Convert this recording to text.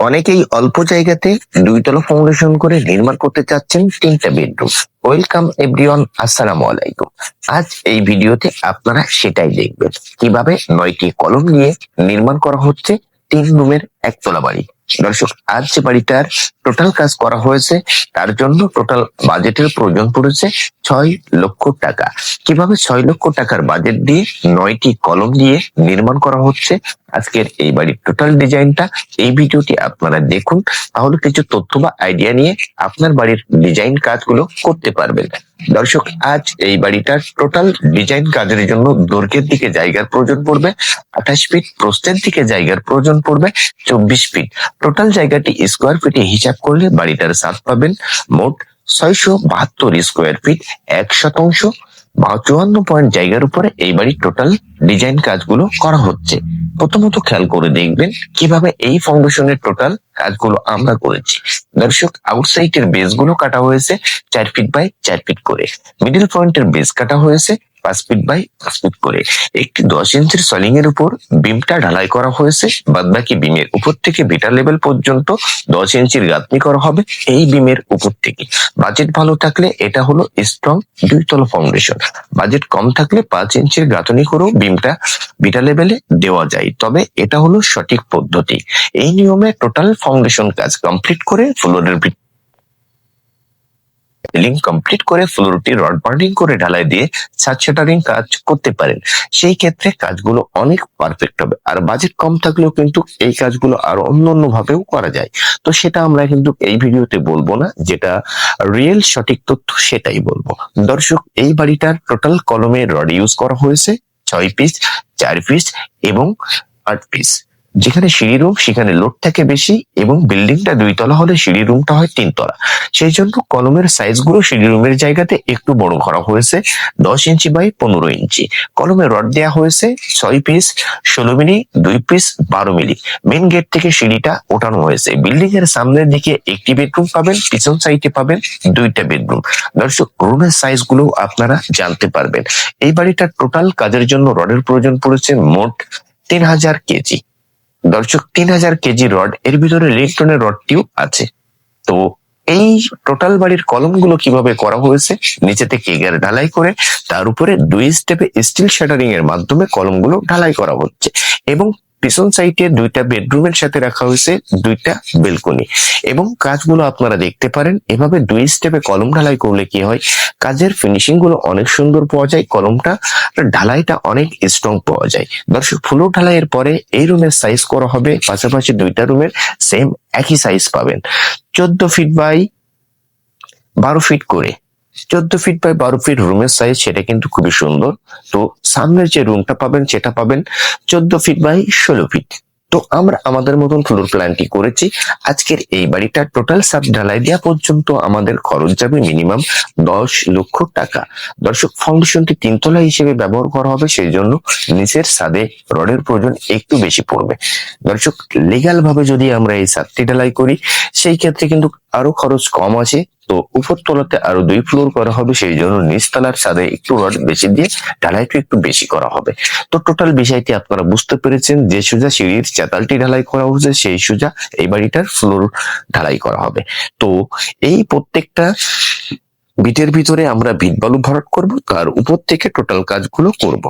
অনেকেই অল্প জায়গাতে দুইতলা ফাউন্ডেশন করে নির্মাণ করতে চাচ্ছেন তিনটা বেডরুম ওয়েলকাম এভরিওয়ান আসসালামু আলাইকুম। আজ এই ভিডিওতে আপনারা সেটাই দেখবেন। কীভাবে নয়টি কলম নিয়ে নির্মাণ করা হচ্ছে তিন রুমের একতলা বাড়ি। দর্শক, আজ যে বাড়িটার টোটাল কাজ করা হয়েছে, তার জন্য টোটাল বাজেটের প্রয়োজন পড়েছে ছয় লক্ষ টাকা। কীভাবে ছয় লক্ষ টাকার বাজেট দিয়ে নয়টি কলম দিয়ে নির্মাণ করা হচ্ছে, আজকের এই বাড়ির টোটাল ডিজাইনটা এই ভিডিওটি আপনারা দেখুন, তাহলে কিছু তথ্য বা আইডিয়া নিয়ে আপনার বাড়ির ডিজাইন কাজগুলো করতে পারবেন। দর্শক, আজ এই বাড়িটার টোটাল ডিজাইন কাজের জন্য দৈর্ঘ্যের দিকে জায়গার প্রয়োজন পড়বে, আঠাশ ফিট প্রস্তের দিকে জায়গার প্রয়োজন পড়বে, চব্বিশ ফিট টোটাল জায়গাটি স্কোয়ার ফিটে হিসাব করলে বাড়িটার সাত পাবেন মোট ছয়শো বাহাত্তর স্কোয়ার ফিট এক শতাংশ। চুয়ান্ন পয়েন্ট জায়গার উপরে এই বাড়ির টোটাল ডিজাইন কাজগুলো করা হচ্ছে। প্রথমত খেয়াল করে দেখবেন কীভাবে এই ফাউন্ডেশনের টোটাল কাজগুলো আমরা করেছি। দর্শক আউটসাইডের বেসগুলো কাটা হয়েছে চার ফিট বাই চার ফিট করে। মিডিল পয়েন্টের বেস কাটা হয়েছে পাঁচ ফিট বাই পাঁচ ফিট করে। একটি দশ ইঞ্চির সলিং এর উপর বিমটা ঢালাই করা হয়েছে বাদ বাকি বিমের উপর থেকে বিটা লেভেল পর্যন্ত দশ ইঞ্চির গাঁথনি করা হবে এই বিমের উপর থেকে। বাজেট ভালো থাকলে এটা হলো স্ট্রং দুইতলা ফাউন্ডেশন বাজেট কম থাকলে পাঁচ ইঞ্চির গাঁথনি করেও বিমটা বিটা লেভেলে দেওয়া যায়। তবে এটা হলো সঠিক পদ্ধতি। এই নিয়মে টোটাল ফাউন্ডেশন কাজ কমপ্লিট করে ফ্লোরের সিলিং কমপ্লিট করে ফ্লোরটি রড বার্নিং করে ঢালাই দিয়ে ছাদ শাটারিং কাজ করতে পারেন। সেই ক্ষেত্রে কাজগুলো অনেক পারফেক্ট হবে। আর বাজেট কম থাকলেও কিন্তু এই কাজগুলো আরও অন্য অন্য ভাবেও করা যায়। তো সেটা আমরা কিন্তু এই ভিডিওতে বলব না, যেটা রিয়েল সঠিক তথ্য সেটাই বলব। দর্শক, এই বাড়িটার টোটাল কলমে রড ইউজ করা হয়েছে, ছয় পিস চার পিস এবং আট পিস যেখানে সিঁড়ি রুম, সেখানে লোড থাকে বেশি এবং বিল্ডিংটা দুই তলা হলে সিঁড়ি রুমটা হয় তিন তলা। সেই জন্য কলমের সাইজগুলো সিঁড়ি রুমের জায়গাতে একটু বড় করা হয়েছে, দশ ইঞ্চি বাই পনেরো ইঞ্চি। কলমে রড দেওয়া হয়েছে ছয় পিস ষোলো মিলি, দুই পিস বারো মিলি। মেন গেট থেকে সিঁড়িটা ওঠানো হয়েছে। বিল্ডিং এর সামনের দিকে একটি বেডরুম পাবেন, পিছন সাইডে পাবেন দুইটা বেডরুম দর্শক রুমের সাইজগুলো আপনারা জানতে পারবেন। এই বাড়িটার টোটাল কাজের জন্য রডের প্রয়োজন পড়েছে মোট তিন হাজার কেজি। দর্শক তিন হাজার কেজি রড, এর ভিতরে ইলেকট্রনের রডটিও আছে। তো এই টোটাল বাড়ির কলমগুলো কীভাবে করা হয়েছে, নিচে থেকে এগার ঢালাই করে, তার উপরে দুই স্টেপে স্টিল শাটারিং এর মাধ্যমে কলমগুলো ঢালাই করা হচ্ছে। এবং পিছন সাইডে দুইটা বেডরুমের সাথে রাখা হয়েছে, দুইটা বেলকনি এবং কাজগুলো আপনারা দেখতে পারেন, এভাবে দুই স্টেপে কলম ঢালাই করলে কি হয়? কাজের ফিনিশিংগুলো অনেক সুন্দর পাওয়া যায়, কলমটা ঢালাইটা অনেক স্ট্রং পাওয়া যায়। দর্শক ফ্লোর ঢালাইয়ের পরে এই রুমের সাইজ করা হবে, পাশাপাশি দুইটা রুমের সেম একই সাইজ পাবেন। চোদ্দ ফিট বাই বারো ফিট করে। চোদ্দ ফিট বাই বারো ফিট রুমের সাইজ সেটা কিন্তু খুবই সুন্দর। তো সামনের যে রুমটা পাবেন, সেটা পাবেন চোদ্দ ফিট বাই ষোলো ফিট তো আমরা আমাদের মতন ফ্লোর প্ল্যানটি করেছি। আজকের এই বাড়িটা টোটাল সাব ঢালাই দেওয়া পর্যন্ত আমাদের খরচ যাবে মিনিমাম দশ লক্ষ টাকা। দর্শক ফাউন্ডেশনটি তিনতলা হিসেবে ব্যবহার করা হবে, সেই জন্য নিচের সাদে রডের প্রয়োজন একটু বেশি পড়বে। দর্শক লিগাল ভাবে যদি আমরা এই সাতটি ঢালাই করি, সেই ক্ষেত্রে কিন্তু আরও খরচ কম আছে। তো উপর তলাতে আরও দুই ফ্লোর করা হবে, সেই জন্য নিচতলার ছাদে একটু রড বেশি দিয়ে ঢালাইটা একটু বেশি করা হবে। তো টোটাল বিষয়টি আপনারা বুঝতে পেরেছেন, যে সোজা সিঁড়ির চাতালটি ঢালাই করা হচ্ছে সেই সোজা এই বাড়িটার ফ্লোর ঢালাই করা হবে। তো এই প্রত্যেকটা বিটের ভিতরে আমরা ভিট বালু ভরাট করব, তার উপর থেকে টোটাল কাজগুলো করব।